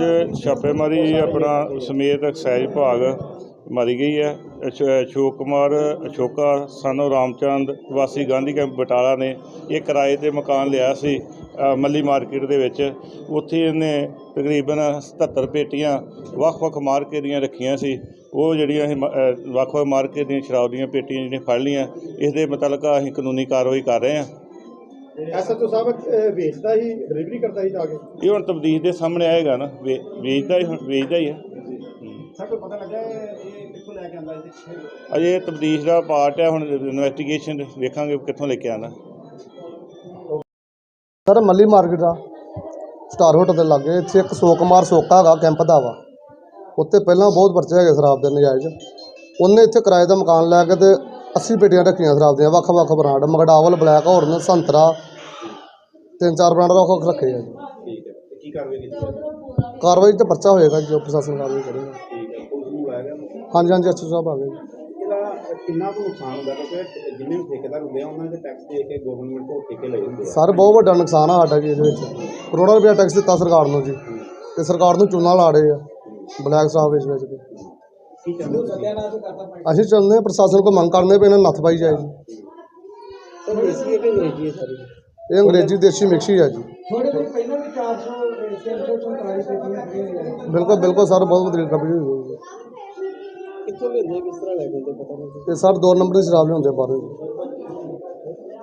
ਅੱਜ ਛਾਪੇਮਾਰੀ ਆਪਣਾ ਸਮੇਤ ਐਕਸਾਈਜ਼ ਵਿਭਾਗ ਮਾਰੀ ਗਈ ਹੈ। ਅਸ਼- ਅਸ਼ੋਕ ਕੁਮਾਰ, ਅਸ਼ੋਕਾ, ਸਾਨੂੰ ਰਾਮਚੰਦ, ਵਾਸੀ ਗਾਂਧੀ ਕੈਂਪ ਬਟਾਲਾ ਨੇ ਇਹ ਕਿਰਾਏ ਤੇ ਮਕਾਨ ਲਿਆ ਸੀ ਮੱਲੀ ਮਾਰਕੀਟ ਦੇ ਵਿੱਚ। ਉੱਥੇ ਇਹਨੇ ਤਕਰੀਬਨ 77 ਪੇਟੀਆਂ ਵੱਖ-ਵੱਖ ਮਾਰਕੇ ਦੀਆਂ ਰੱਖੀਆਂ ਸੀ। ਉਹ ਜਿਹੜੀਆਂ ਅਸੀਂ ਵੱਖ-ਵੱਖ ਮਾਰਕੇ ਦੀਆਂ ਸ਼ਰਾਬ ਦੀਆਂ ਪੇਟੀਆਂ ਜਿਹੜੀਆਂ ਫੜ ਲਈਆਂ, ਇਸ ਦੇ ਮੁਤਲਕ ਅਸੀਂ ਕਾਨੂੰਨੀ ਕਾਰਵਾਈ ਕਰ ਰਹੇ ਹਾਂ। ਐਸਐਚਓ ਸਾਹਿਬ ਵੇਚਦਾ ਹੀ ਡਿਲੀਵਰੀ ਕਰਦਾ ਹੀ ਜਾ ਕੇ? ਇਹ ਹੁਣ ਤਬਦੀਲ ਦੇ ਸਾਹਮਣੇ ਆਏਗਾ ਨਾ ਵੇ- ਵੇਚਦਾ ਹੀ ਹੁਣ- ਵੇਚਦਾ ਹੀ ਹੈ। ਸਰ ਕੋਈ ਪਤਾ ਲੱਗਾ ਇਹ ਕਿੱਥੋਂ ਲੈ ਕੇ ਆਂਦਾ ਇਹਦੇ ਅਜੇ ਤਬਦੀਲ ਦਾ ਪਾਰਟ ਹੈ ਹੁਣ ਇਨਵੈਸਟੀਗੇਸ਼ਨ ਵੇਖਾਂਗੇ ਕਿੱਥੋਂ ਲੈ ਕੇ ਆਉਂਦਾ। ਸਰ ਮੱਲੀ ਮਾਰਕੀਟ ਆ ਸਟਾਰ ਹੋਟਲ ਦੇ ਲਾਗੇ ਇੱਥੇ ਇੱਕ ਸੋਕਮਾਰ ਸੋਕਾ ਹੈਗਾ ਕੈਂਪ ਦਾ ਵਾ। ਉੱਤੇ ਪਹਿਲਾਂ ਬਹੁਤ ਪਰਚੇ ਹੈਗੇ ਸ਼ਰਾਬ ਦੇ ਨਜਾਇਜ਼। ਉਹਨੇ ਇੱਥੇ ਕਿਰਾਏ ਦਾ ਮਕਾਨ ਲੈ ਕੇ ਤੇ 80 ਪੇਟੀਆਂ ਰੱਖੀਆਂ ਸ਼ਰਾਬ ਦੀਆਂ ਵੱਖ ਵੱਖ ਬ੍ਰਾਂਡ ਮਗਡਾਵਲ ਬਲੈਕ ਹੌਰਨ ਸੰਤਰਾ ਤਿੰਨ ਚਾਰ ਬ੍ਰਾਂਡ ਵੱਖ ਵੱਖ ਰੱਖੇ ਆ ਜੀ। ਠੀਕ ਹੈ। ਤੇ ਕੀ ਕਾਰਵਾਈ ਕੀਤੀ ਕਾਰਵਾਈ ਤੇ ਪਰਚਾ ਹੋਏਗਾ ਜੋ ਪ੍ਰਸ਼ਾਸਨ ਕਾਰਵਾਈ ਕਰੇਗਾ। ਠੀਕ ਹੈ। ਪੁਲਿਸ ਨੂੰ ਲਾਇਆ ਗਿਆ ਹਾਂਜੀ ਹਾਂਜੀ ਅੱਛਾ ਸਾਹਿਬ ਆ ਗਏ ਜੀ। ਇਹਦਾ ਕਿੰਨਾ ਕੁ ਨੁਕਸਾਨ ਹੁੰਦਾ ਕਿਉਂਕਿ ਜਿੰਨੇ ਵੀ ਠੇਕੇਦਾਰ ਹੁੰਦੇ ਆ ਉਹਨਾਂ ਦੇ ਟੈਕਸ ਦੇ ਕੇ ਗਵਰਨਮੈਂਟ ਤੋਂ ਠੇਕੇ ਲਏ ਹੁੰਦੇ ਆ। ਸਰ ਬਹੁਤ ਵੱਡਾ ਨੁਕਸਾਨ ਆ ਸਾਡਾ ਜੀ ਇਹਦੇ ਵਿੱਚ। ਕਰੋੜਾਂ ਰੁਪਇਆ ਟੈਕਸ ਦਿੱਤਾ ਸਰਕਾਰ ਨੂੰ ਜੀ। ਤੇ ਸਰਕਾਰ ਨੂੰ ਚੂਨਾ ਲਾ ਰਹੇ ਆ ਬਲੈਕ ਸ਼ਰਾਬ ਵੇਚ ਵੇਚ ਅਸੀਂ ਚਾਹੁੰਦੇ ਹਾਂ ਪ੍ਰਸ਼ਾਸਨ ਕੋ ਮੰਗ ਕਰਨੇ ਨੂੰ ਨੱਥ ਪਾਈ ਜਾਏ ਜੀ। ਸਰ ਦੇਸੀ ਹੈ ਕਿ ਅੰਗਰੇਜ਼ੀ ਹੈ ਸਾਰੀ? ਇਹ ਅੰਗਰੇਜ਼ੀ ਦੇਸ਼ੀ ਮਿਕਸ ਹੀ ਆ ਜੀ। ਥੋੜੇ ਦਿਨ ਪਹਿਲਾਂ ਵੀ 400 347 ਪੇਟੀਆਂ ਖਰੀਆਂ ਬਿਲਕੁਲ ਬਿਲਕੁਲ ਸਰ ਬਹੁਤ ਵਧੀਆ ਕੰਪਨੀ ਹੋਈ ਕਿੱਥੋਂ ਲੈਂਦੇ ਕਿਸ ਤਰ੍ਹਾਂ ਲੈ ਕੇ ਆਉਂਦੇ ਪਤਾ ਨਹੀਂ। ਤੇ ਸਰ ਦੋ ਨੰਬਰ ਦੀ ਸ਼ਰਾਬ ਲਿਆਉਂਦੇ ਬਾਹਰੋਂ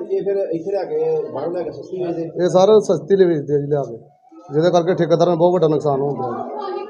ਇਹ ਫਿਰ ਇੱਥੇ ਲਿਆ ਕੇ ਬਾਹਰੋਂ ਲੈ ਕੇ ਸਸਤੀ ਵੇਚਦੇ? ਇਹ ਸਰ ਸਸਤੀ ਲਈ ਵੇਚਦੇ ਆ ਜੀ ਲਿਆ ਕੇ। ਜਿਹਦੇ ਕਰਕੇ ਠੇਕੇਦਾਰਾਂ ਨੂੰ ਬਹੁਤ ਵੱਡਾ ਨੁਕਸਾਨ ਹੁੰਦਾ ਹੈ